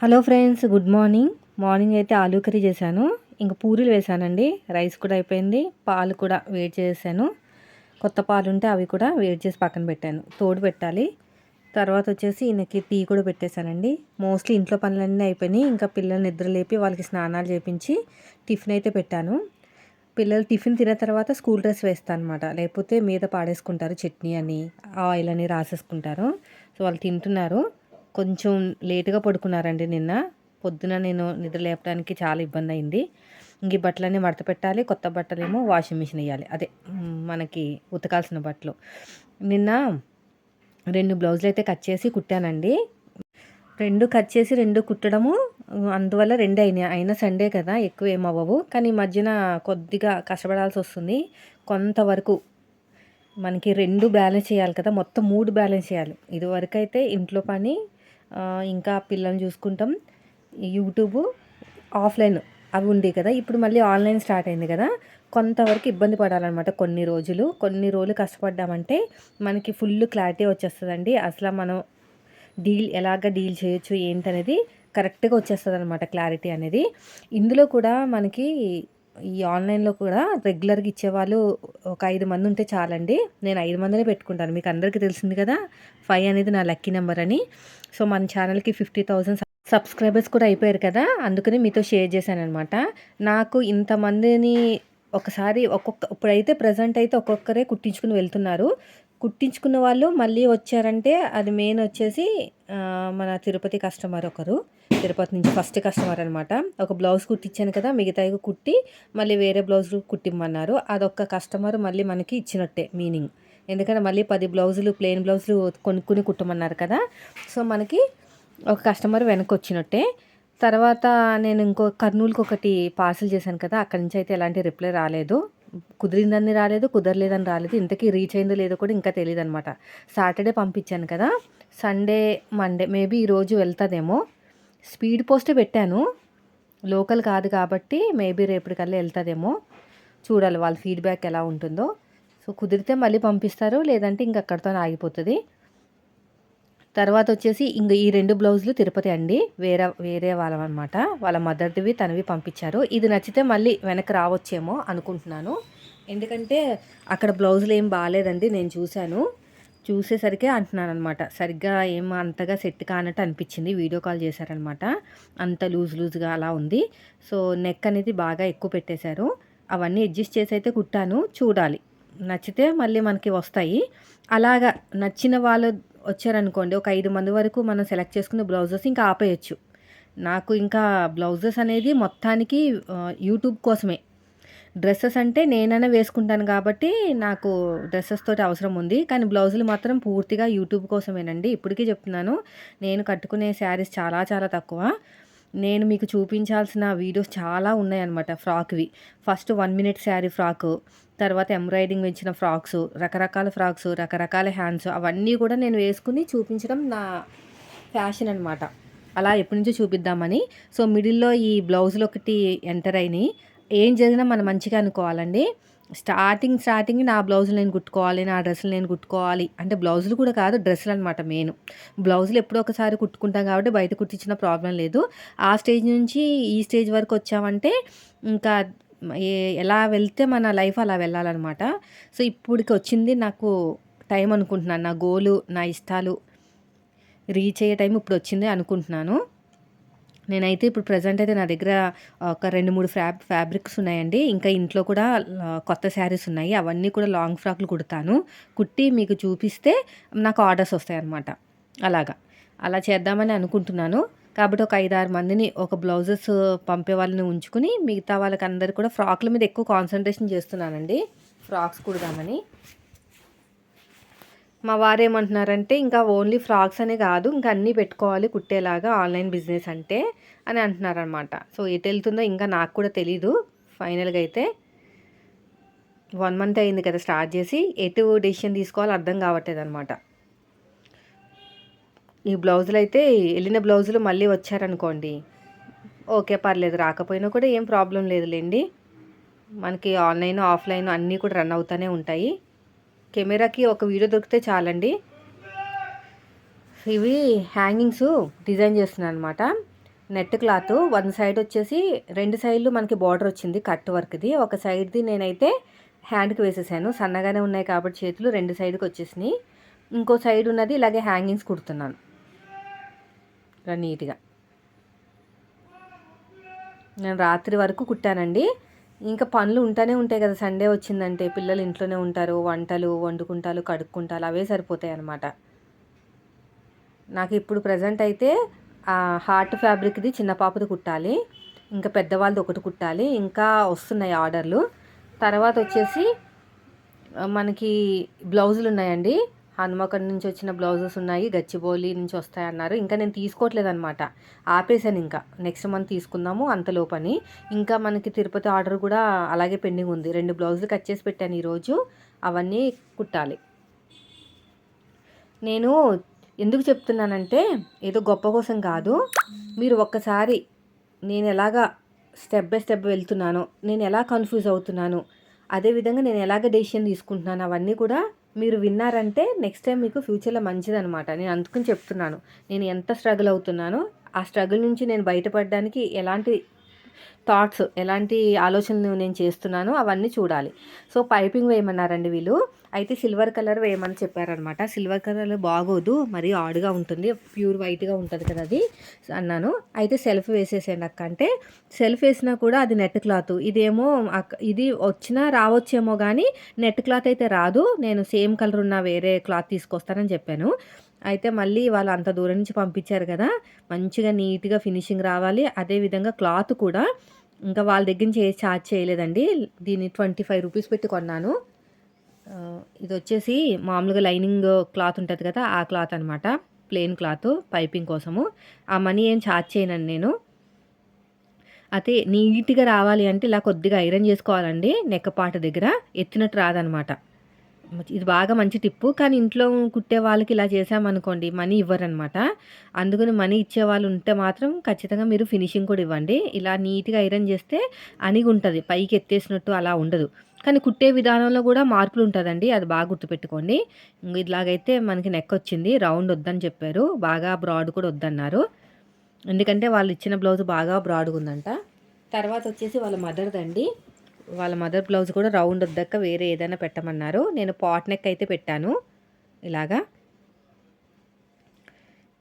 Hello friends good morning. Morning అయితే aloo curry చేశాను. ఇంకా పూరీలు వేసానండి రైస్ కూడా అయిపోయింది. పాలు కూడా వేడి చేశాను. కొత్త పాలు ఉంటే అవి కూడా వేడి చేసి పక్కన పెట్టాను. తోడు పెట్టాలి. తర్వాత వచ్చేసి ఈయనకి టీ కూడా పెట్టేశానండి. మోస్ట్లీ ఇంట్లో పనులన్నీ అయిపోయినాయి. ఇంకా పిల్లల్ని నిద్ర లేపి వాళ్ళకి స్నానాలు చేపించి టిఫిన్ అయితే పెట్టాను. పిల్లలు టిఫిన్ తిన్న తర్వాత స్కూల్ డ్రెస్ వేస్తాను అనమాట లేకపోతే మీద పాడేసుకుంటారు చట్నీ అని ఆయిల్ అని రాసేసుకుంటారు. సో వాళ్ళు తింటున్నారు. కొంచెం లేటుగా పడుకున్నారండి నిన్న. పొద్దున నేను నిద్ర లేపడానికి చాలా ఇబ్బంది అయింది. ఇంక ఈ బట్టలన్నీ మడత పెట్టాలి. కొత్త బట్టలేమో వాషింగ్ మిషన్ వేయాలి. అదే మనకి ఉతకాల్సిన బట్టలు. నిన్న రెండు బ్లౌజులు అయితే కట్ చేసి కుట్టానండి. రెండు కట్ చేసి రెండు కుట్టడము అందువల్ల రెండు అయినాయి అయినా సండే కదా ఎక్కువ ఏమవ్వవు కానీ మధ్యన కొద్దిగా కష్టపడాల్సి వస్తుంది. కొంతవరకు మనకి రెండు బ్యాలెన్స్ చేయాలి కదా మొత్తం మూడు బ్యాలెన్స్ చేయాలి. ఇదివరకు అయితే ఇంట్లో పని ఇంకా పిల్లల్ని చూసుకుంటాం. యూట్యూబ్ ఆఫ్లైన్ అవి ఉండే కదా. ఇప్పుడు మళ్ళీ ఆన్లైన్ స్టార్ట్ అయింది కదా. కొంతవరకు ఇబ్బంది పడాలన్నమాట కొన్ని రోజులు. కొన్ని రోజులు కష్టపడ్డామంటే మనకి ఫుల్ క్లారిటీ వచ్చేస్తుందండి. అసలు మనం డీల్ ఎలాగ డీల్ చేయొచ్చు ఏంటనేది కరెక్ట్గా వచ్చేస్తుంది అనమాట క్లారిటీ అనేది. ఇందులో కూడా మనకి ఈ ఆన్లైన్లో కూడా రెగ్యులర్గా ఇచ్చేవాళ్ళు ఒక ఐదు మంది ఉంటే చాలండి. నేను ఐదు మందినే పెట్టుకుంటాను. మీకు అందరికీ తెలిసింది కదా? ఫైవ్ అనేది నా లక్కీ నెంబర్ అని. సో మన ఛానల్కి ఫిఫ్టీ థౌసండ్ సబ్స్క్రైబర్స్ కూడా అయిపోయారు కదా? అందుకని మీతో షేర్ చేశాను అనమాట నాకు ఇంతమందిని ఒకసారి ఒక్కొక్క ఇప్పుడైతే ప్రజెంట్ అయితే ఒక్కొక్కరే కుట్టించుకుని వెళ్తున్నారు. కుట్టించుకున్న వాళ్ళు మళ్ళీ వచ్చారంటే అది మెయిన్ వచ్చేసి మన తిరుపతి కస్టమర్ ఒకరు. తిరుపతి నుంచి ఫస్ట్ కస్టమర్ అనమాట ఒక బ్లౌజ్ కుట్టించాను కదా మిగతా కుట్టి మళ్ళీ వేరే బ్లౌజ్ కుట్టిమ్మన్నారు. అదొక్క కస్టమర్ మళ్ళీ మనకి ఇచ్చినట్టే మీనింగ్ ఎందుకంటే మళ్ళీ పది బ్లౌజులు ప్లెయిన్ బ్లౌజులు కొనుక్కుని కుట్టమన్నారు కదా. సో మనకి ఒక కస్టమర్ వెనక్కి వచ్చినట్టే. తర్వాత నేను ఇంకో కర్నూలుకి ఒకటి పార్సిల్ చేశాను కదా అక్కడి నుంచి అయితే ఎలాంటి రిప్లై రాలేదు. కుదిరిందని రాలేదు కుదరలేదని రాలేదు. ఇంతకీ రీచ్ అయిందో లేదో కూడా ఇంకా తెలియదు అనమాట సాటర్డే పంపించాను కదా సండే మండే మేబీ ఈరోజు వెళ్తుందేమో. స్పీడ్ పోస్ట్ పెట్టాను. లోకల్ కాదు కాబట్టి మేబీ రేపటికల్లా వెళ్తుందేమో. చూడాలి వాళ్ళ ఫీడ్బ్యాక్ ఎలా ఉంటుందో. సో కుదిరితే మళ్ళీ పంపిస్తారు లేదంటే ఇంక అక్కడితో ఆగిపోతుంది. తర్వాత వచ్చేసి ఇంక ఈ రెండు బ్లౌజులు తిరుపతి అండి. వేరే వేరే వాళ్ళవన్నమాట వాళ్ళ మదర్దివి తనవి పంపించారు. ఇది నచ్చితే మళ్ళీ వెనక్కి రావచ్చేమో అనుకుంటున్నాను. ఎందుకంటే అక్కడ బ్లౌజులు ఏం బాగాలేదండి నేను చూశాను. చూసేసరికి అంటున్నాను అనమాట సరిగ్గా ఏం అంతగా సెట్ కానట్టు అనిపించింది. వీడియో కాల్ చేశారనమాట అంత లూజ్ లూజ్గా అలా ఉంది. సో నెక్ అనేది బాగా ఎక్కువ పెట్టేశారు. అవన్నీ అడ్జస్ట్ చేసి అయితే కుట్టాను. చూడాలి. నచ్చితే మళ్ళీ మనకి వస్తాయి. అలాగా నచ్చిన వాళ్ళు వచ్చారనుకోండి ఒక ఐదు మంది వరకు మనం సెలెక్ట్ చేసుకున్న బ్లౌజెస్ ఇంకా ఆపేయచ్చు. నాకు ఇంకా బ్లౌజెస్ అనేది మొత్తానికి యూట్యూబ్ కోసమే. డ్రెస్సెస్ అంటే నేనైనా వేసుకుంటాను కాబట్టి నాకు డ్రెస్సెస్ తోటి అవసరం ఉంది. కానీ బ్లౌజులు మాత్రం పూర్తిగా యూట్యూబ్ కోసమేనండి. ఇప్పటికీ చెప్తున్నాను. నేను కట్టుకునే శారీస్ చాలా చాలా తక్కువ. నేను మీకు చూపించాల్సిన వీడియోస్ చాలా ఉన్నాయన్నమాట ఫ్రాక్వి. First one minute sari frock తర్వాత ఎంబ్రాయిడింగ్ ఇచ్చిన ఫ్రాక్స్ రకరకాల ఫ్రాక్స్ రకరకాల హ్యాండ్స్ అవన్నీ కూడా నేను వేసుకుని చూపించడం నా ఫ్యాషన్ అనమాట అలా ఎప్పటి నుంచో చూపిద్దామని. సో మిడిల్లో ఈ బ్లౌజులు ఒకటి ఎంటర్ అయినాయి. ఏం జరిగినా మనం మంచిగా అనుకోవాలండి. స్టార్టింగ్ స్టార్టింగ్ నా బ్లౌజులు నేను కుట్టుకోవాలి నా డ్రెస్సులు నేను కుట్టుకోవాలి. అంటే బ్లౌజులు కూడా కాదు డ్రెస్సులు అనమాట మెయిన్. బ్లౌజులు ఎప్పుడో ఒకసారి కుట్టుకుంటాం కాబట్టి బయట కుట్టించిన ప్రాబ్లం లేదు. ఆ స్టేజ్ నుంచి ఈ స్టేజ్ వరకు వచ్చామంటే ఇంకా ఎలా వెళ్తే మన లైఫ్ అలా వెళ్ళాలన్నమాట. సో ఇప్పటికి వచ్చింది నాకు టైం అనుకుంటున్నాను. నా గోలు నా ఇష్టాలు రీచ్ అయ్యే టైం ఇప్పుడు వచ్చింది అనుకుంటున్నాను. నేనైతే ఇప్పుడు ప్రజెంట్ అయితే నా దగ్గర ఒక రెండు మూడు ఫ్యాబ్ ఫ్యాబ్రిక్స్ ఉన్నాయండి. ఇంకా ఇంట్లో కూడా కొత్త శారీస్ ఉన్నాయి. అవన్నీ కూడా లాంగ్ ఫ్రాక్లు కుడతాను. కుట్టి మీకు చూపిస్తే నాకు ఆర్డర్స్ వస్తాయి అన్నమాట అలాగా. అలా చేద్దామని అనుకుంటున్నాను. కాబట్టి ఒక ఐదు ఆరు మందిని ఒక బ్లౌజెస్ పంపే వాళ్ళని ఉంచుకుని మిగతా వాళ్ళకి అందరు కూడా ఫ్రాక్ల మీద ఎక్కువ కాన్సన్ట్రేషన్ చేస్తున్నానండి. ఫ్రాక్స్ కుడదామని. మా వారు ఏమంటున్నారంటే ఇంకా ఓన్లీ ఫ్రాక్స్ అనే కాదు ఇంకా అన్నీ పెట్టుకోవాలి కుట్టేలాగా ఆన్లైన్ బిజినెస్ అంటే అని అంటున్నారనమాట. సో ఎటు వెళ్తుందో ఇంకా నాకు కూడా తెలీదు. ఫైనల్గా అయితే వన్ మంత్ అయింది కదా స్టార్ట్ చేసి ఎటు డెసిషన్ తీసుకోవాలో అర్థం కావట్లేదు అనమాట ఈ బ్లౌజులు అయితే వెళ్ళిన బ్లౌజులు మళ్ళీ వచ్చారనుకోండి ఓకే పర్లేదు రాకపోయినా కూడా ఏం ప్రాబ్లం లేదులేండి. మనకి ఆన్లైన్ ఆఫ్లైన్ అన్నీ కూడా రన్ అవుతూనే ఉంటాయి. కెమెరాకి ఒక వీడియో దొరికితే చాలండి. ఇవి హ్యాంగింగ్స్ డిజైన్ చేస్తున్నాను అనమాట నెట్ క్లాత్ వన్ సైడ్ వచ్చేసి రెండు సైడ్లు మనకి బార్డర్ వచ్చింది కట్ వర్క్ది. ఒక సైడ్ది నేనైతే హ్యాండ్కి వేసేసాను. సన్నగానే ఉన్నాయి కాబట్టి చేతులు రెండు సైడ్కి వచ్చేసినాయి. ఇంకో సైడ్ ఉన్నది ఇలాగే హ్యాంగింగ్స్ కుడుతున్నాను. ఇలా నీట్గా. నేను రాత్రి వరకు కుట్టానండి. ఇంకా పనులు ఉంటానే ఉంటాయి కదా. సండే వచ్చిందంటే పిల్లలు ఇంట్లోనే ఉంటారు. వంటలు వండుకుంటారు కడుక్కుంటారు అవే సరిపోతాయి అన్నమాట. నాకు ఇప్పుడు ప్రజెంట్ అయితే హార్ట్ ఫ్యాబ్రిక్ది చిన్న పాపది కుట్టాలి. ఇంకా పెద్దవాళ్ళది ఒకటి కుట్టాలి. ఇంకా వస్తున్నాయి ఆర్డర్లు. తర్వాత వచ్చేసి మనకి బ్లౌజులు ఉన్నాయండి. హనుమకొండ నుంచి వచ్చిన బ్లౌజెస్ ఉన్నాయి గచ్చిబౌలి నుంచి వస్తాయి అన్నారు ఇంకా నేను తీసుకోవట్లేదు అనమాట ఆపేసాను ఇంకా. నెక్స్ట్ మంత్ తీసుకుందాము అంతలోపని. ఇంకా మనకి తిరుపతి ఆర్డర్ కూడా అలాగే పెండింగ్ ఉంది. రెండు బ్లౌజులు కట్ చేసి పెట్టాను ఈరోజు. అవన్నీ కుట్టాలి. నేను ఎందుకు చెప్తున్నానంటే ఏదో గొప్ప కోసం కాదు. మీరు ఒక్కసారి నేను ఎలాగా స్టెప్ బై స్టెప్ వెళ్తున్నానో నేను ఎలా కన్ఫ్యూజ్ అవుతున్నాను అదేవిధంగా నేను ఎలాగ డెసిషన్ తీసుకుంటున్నాను అవన్నీ కూడా మీరు విన్నారంటే నెక్స్ట్ టైం మీకు ఫ్యూచర్లో మంచిదనమాట నేను అందుకని చెప్తున్నాను. నేను ఎంత స్ట్రగుల్ అవుతున్నానో ఆ స్ట్రగుల్ నుంచి నేను బయటపడడానికి ఎలాంటి థాట్స్ ఎలాంటి ఆలోచనలు నేను చేస్తున్నానో అవన్నీ చూడాలి. సో పైపింగ్ వేయమన్నారండి వీళ్ళు. అయితే సిల్వర్ కలర్ వేయమని చెప్పారనమాట సిల్వర్ కలర్ బాగోదు మరీ ఆడుగా ఉంటుంది ప్యూర్ వైట్గా ఉంటుంది కదా అది అన్నాను. అయితే సెల్ఫ్ వేసేసాను అక్క అంటే సెల్ఫ్ వేసినా కూడా అది నెట్ క్లాత్. ఇదేమో ఇది వచ్చినా రావచ్చేమో కానీ నెట్ క్లాత్ అయితే రాదు. నేను సేమ్ కలర్ ఉన్న వేరే క్లాత్ తీసుకొస్తానని చెప్పాను. అయితే మళ్ళీ వాళ్ళు అంత దూరం నుంచి పంపించారు కదా మంచిగా నీట్గా ఫినిషింగ్ రావాలి. అదేవిధంగా క్లాత్ కూడా ఇంకా వాళ్ళ దగ్గర నుంచి ఏ ఛార్జ్ చేయలేదండి. దీన్ని ట్వంటీ ఫైవ్ రూపీస్ పెట్టి కొన్నాను. ఇది వచ్చేసి మామూలుగా లైనింగ్ క్లాత్ ఉంటుంది కదా ఆ క్లాత్ అనమాట ప్లెయిన్ క్లాత్ పైపింగ్ కోసము. ఆ మనీ ఏం ఛార్జ్ చేయనండి నేను. అయితే నీట్గా రావాలి అంటే ఇలా కొద్దిగా ఐరన్ చేసుకోవాలండి నెక్కపాట దగ్గర. ఎత్తినట్టు రాదనమాట ఇది బాగా మంచి టిప్పు. కానీ ఇంట్లో కుట్టే వాళ్ళకి ఇలా చేసామనుకోండి మనీ ఇవ్వరనమాట. అందుకని మనీ ఇచ్చే వాళ్ళు ఉంటే మాత్రం ఖచ్చితంగా మీరు ఫినిషింగ్ కూడా ఇవ్వండి. ఇలా నీట్గా ఐరన్ చేస్తే అనిగి ఉంటుంది పైకి ఎత్తేసినట్టు అలా ఉండదు. కానీ కుట్టే విధానంలో కూడా మార్పులు ఉంటుందండి. అది బాగా గుర్తుపెట్టుకోండి. ఇలాగైతే మనకి నెక్ వచ్చింది. రౌండ్ వద్దని చెప్పారు. బాగా బ్రాడ్ కూడా వద్దన్నారు. ఎందుకంటే వాళ్ళు ఇచ్చిన బ్లౌజ్ బాగా బ్రాడ్గా ఉందంట తర్వాత వచ్చేసి వాళ్ళ మదర్దండి. వాళ్ళ మదర్ బ్లౌజ్ కూడా రౌండ్ వద్దక్క వేరే ఏదైనా పెట్టమన్నారు. నేను పాట్ నెక్ అయితే పెట్టాను. ఇలాగా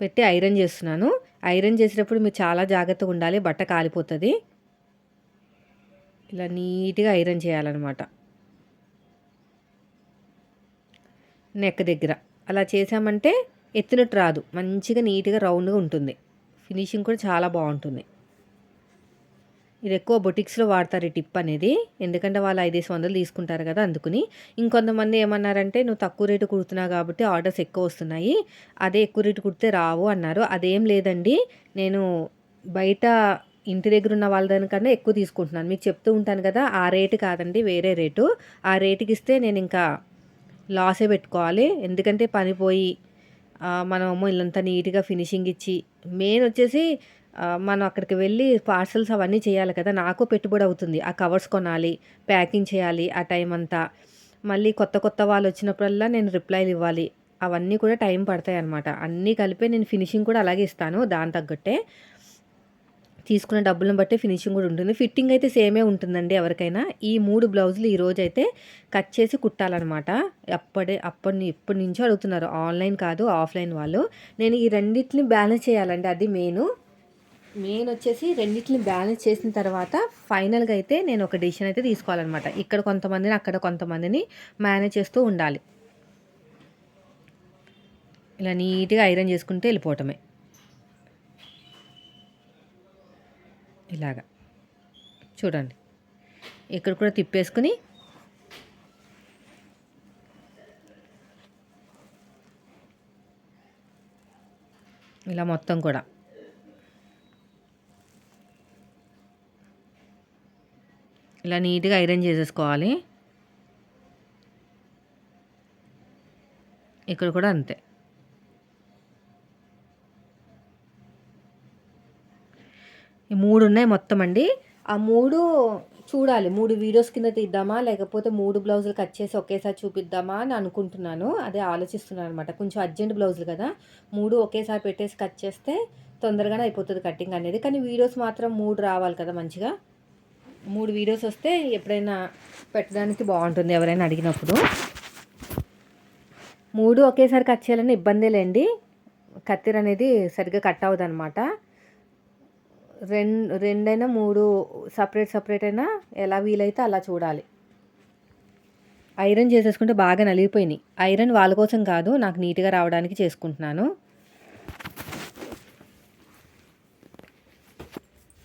పెట్టి ఐరన్ చేస్తున్నాను. ఐరన్ చేసేటప్పుడు మీరు చాలా జాగ్రత్తగా ఉండాలి. బట్ట కాలిపోతుంది. ఇలా నీట్గా ఐరన్ చేయాలన్నమాట. నెక్ దగ్గర. అలా చేసామంటే ఎత్తినట్టు రాదు. మంచిగా నీట్గా రౌండ్గా ఉంటుంది. ఫినిషింగ్ కూడా చాలా బాగుంటుంది. ఇది ఎక్కువ బొటిక్స్లో వాడతారు ఈ టిప్ అనేది. ఎందుకంటే వాళ్ళు ఐదేసి వందలు తీసుకుంటారు కదా అందుకుని. ఇంకొంతమంది ఏమన్నారంటే నువ్వు తక్కువ రేటు కుడుతున్నావు కాబట్టి ఆర్డర్స్ ఎక్కువ వస్తున్నాయి. అదే ఎక్కువ రేటు కుడితే రావు అన్నారు. అదేం లేదండి. నేను బయట ఇంటి దగ్గర ఉన్న వాళ్ళ దానికన్నా ఎక్కువ తీసుకుంటున్నాను. మీకు చెప్తూ ఉంటాను కదా ఆ రేటు కాదండి వేరే రేటు. ఆ రేటుకి ఇస్తే నేను ఇంకా లాసే పెట్టుకోవాలి. ఎందుకంటే పనిపోయి పోయి ఇల్లంతా నీట్గా ఫినిషింగ్ ఇచ్చి మెయిన్ వచ్చేసి మనం అక్కడికి వెళ్ళి పార్సల్స్ అవన్నీ చేయాలి కదా. నాకు పెట్టుబడి అవుతుంది. ఆ కవర్స్ కొనాలి ప్యాకింగ్ చేయాలి ఆ టైం అంతా. మళ్ళీ కొత్త కొత్త వాళ్ళు వచ్చినప్పుడల్లా నేను రిప్లైలు ఇవ్వాలి. అవన్నీ కూడా టైం పడతాయి అనమాట అన్నీ కలిపి నేను ఫినిషింగ్ కూడా అలాగే ఇస్తాను దాని తగ్గట్టే. తీసుకున్న డబ్బులను బట్టి ఫినిషింగ్ కూడా ఉంటుంది. ఫిట్టింగ్ అయితే సేమే ఉంటుందండి ఎవరికైనా. ఈ మూడు బ్లౌజులు ఈరోజు అయితే కట్ చేసి కుట్టాలన్నమాట. అప్పటి అప్పటి ఇప్పటి నుంచో అడుగుతున్నారు. ఆన్లైన్ కాదు ఆఫ్లైన్ వాళ్ళు. నేను ఈ రెండింటిని బ్యాలెన్స్ చేయాలండి. అది మెయిన్. మెయిన్ వచ్చేసి రెండింటిని బ్యాలెన్స్ చేసిన తర్వాత ఫైనల్గా అయితే నేను ఒక డిసిషన్ అయితే తీసుకోవాలన్నమాట. ఇక్కడ కొంతమందిని అక్కడ కొంతమందిని మేనేజ్ చేస్తూ ఉండాలి. ఇలా నీట్గా ఐరన్ చేసుకుంటే వెళ్ళిపోవటమే. ఇలాగా. చూడండి. ఇక్కడ కూడా తిప్పేసుకుని ఇలా మొత్తం కూడా. ఇలా నీట్గా ఐరన్ చేసేసుకోవాలి. ఇక్కడ కూడా అంతే. ఈ మూడు ఉన్నాయి మొత్తం అండి. ఆ మూడు చూడాలి. మూడు వీడియోస్ కింద తీద్దామా? లేకపోతే మూడు బ్లౌజులు కట్ చేసి ఒకేసారి చూపిద్దామా అని అనుకుంటున్నాను. అదే ఆలోచిస్తున్నాను అనమాట కొంచెం అర్జెంట్ బ్లౌజులు కదా. మూడు ఒకేసారి పెట్టేసి కట్ చేస్తే తొందరగానే అయిపోతుంది కటింగ్ అనేది. కానీ వీడియోస్ మాత్రం మూడు రావాలి కదా మంచిగా. మూడు వీడియోస్ వస్తే ఎప్పుడైనా పెట్టడానికి బాగుంటుంది ఎవరైనా అడిగినప్పుడు. మూడు ఒకేసారి కట్ చేయాలని ఇబ్బందే లేండి. కత్తిర అనేది సరిగ్గా కట్ అవ్వదు అనమాట రెండు రెండైనా మూడు సపరేట్ సపరేట్ అయినా ఎలా వీలైతే అలా చూడాలి. ఐరన్ చేసేసుకుంటే బాగా నలిగిపోయినాయి. ఐరన్ వాళ్ళ కోసం కాదు నాకు నీట్గా రావడానికి చేసుకుంటున్నాను.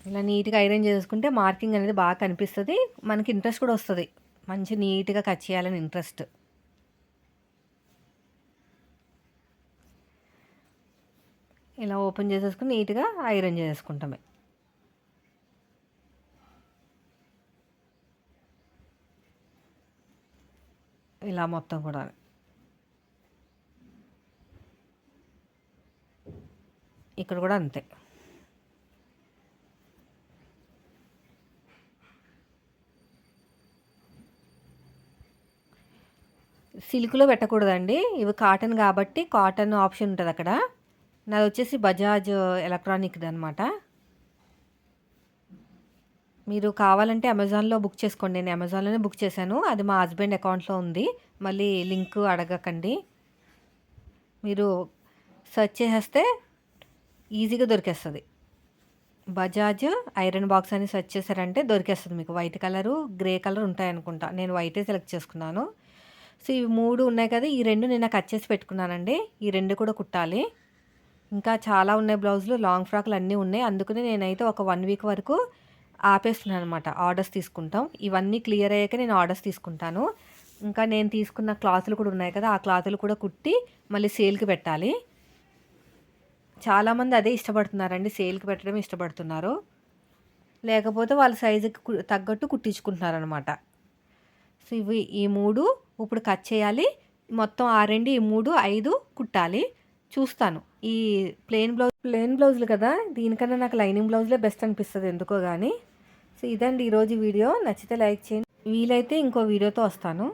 ఇలా నీట్గా ఐరన్ చేసుకుంటే మార్కింగ్ అనేది బాగా కనిపిస్తుంది. మనకి ఇంట్రెస్ట్ కూడా వస్తుంది. మంచి నీట్గా కట్ చేయాలని ఇంట్రెస్ట్. ఇలా ఓపెన్ చేసేసుకుని నీట్గా ఐరన్ చేసుకుంటామే. ఇలా మొత్తం కూడా. ఇక్కడ కూడా అంతే. సిల్క్లో పెట్టకూడదండి. ఇవి కాటన్ కాబట్టి కాటన్ ఆప్షన్ ఉంటుంది అక్కడ. నాది వచ్చేసి బజాజ్ ఎలక్ట్రానిక్ది అనమాట మీరు కావాలంటే అమెజాన్లో బుక్ చేసుకోండి. నేను అమెజాన్లోనే బుక్ చేశాను. అది మా హస్బెండ్ అకౌంట్లో ఉంది. మళ్ళీ లింక్ అడగకండి. మీరు సెర్చ్ చేసేస్తే ఈజీగా దొరికేస్తుంది. బజాజ్ ఐరన్ బాక్స్ అని సెర్చ్ చేశారంటే దొరికేస్తుంది మీకు. వైట్ కలరు గ్రే కలర్ ఉంటాయి అనుకుంటా నేను వైటే సెలెక్ట్ చేసుకున్నాను. సో ఇవి మూడు ఉన్నాయి కదా ఈ రెండు నేను కట్ చేసి పెట్టుకున్నానండి. ఈ రెండు కూడా కుట్టాలి. ఇంకా చాలా ఉన్నాయి బ్లౌజులు లాంగ్ ఫ్రాక్లు అన్నీ ఉన్నాయి. అందుకనే నేనైతే ఒక వన్ వీక్ వరకు ఆపేస్తున్నాను అనమాట ఆర్డర్స్ తీసుకుంటాం. ఇవన్నీ క్లియర్ అయ్యాక నేను ఆర్డర్స్ తీసుకుంటాను. ఇంకా నేను తీసుకున్న క్లాతులు కూడా ఉన్నాయి కదా ఆ క్లాతులు కూడా కుట్టి మళ్ళీ సేల్కి పెట్టాలి. చాలామంది అదే ఇష్టపడుతున్నారండి సేల్కి పెట్టడం ఇష్టపడుతున్నారు. లేకపోతే వాళ్ళ సైజుకి తగ్గట్టు కుట్టించుకుంటున్నారు అనమాట సో ఇవి ఈ మూడు ఇప్పుడు కట్ చేయాలి. మొత్తం ఆ రెండు ఈ మూడు ఐదు కుట్టాలి. చూస్తాను. ఈ ప్లెయిన్ బ్లౌజ్ ప్లెయిన్ బ్లౌజులు కదా దీనికన్నా నాకు లైనింగ్ బ్లౌజ్లే బెస్ట్ అనిపిస్తుంది ఎందుకో కానీ సో ఇదండి ఈరోజు వీడియో. నచ్చితే లైక్ చేయండి. వీలైతే ఇంకో వీడియోతో వస్తాను.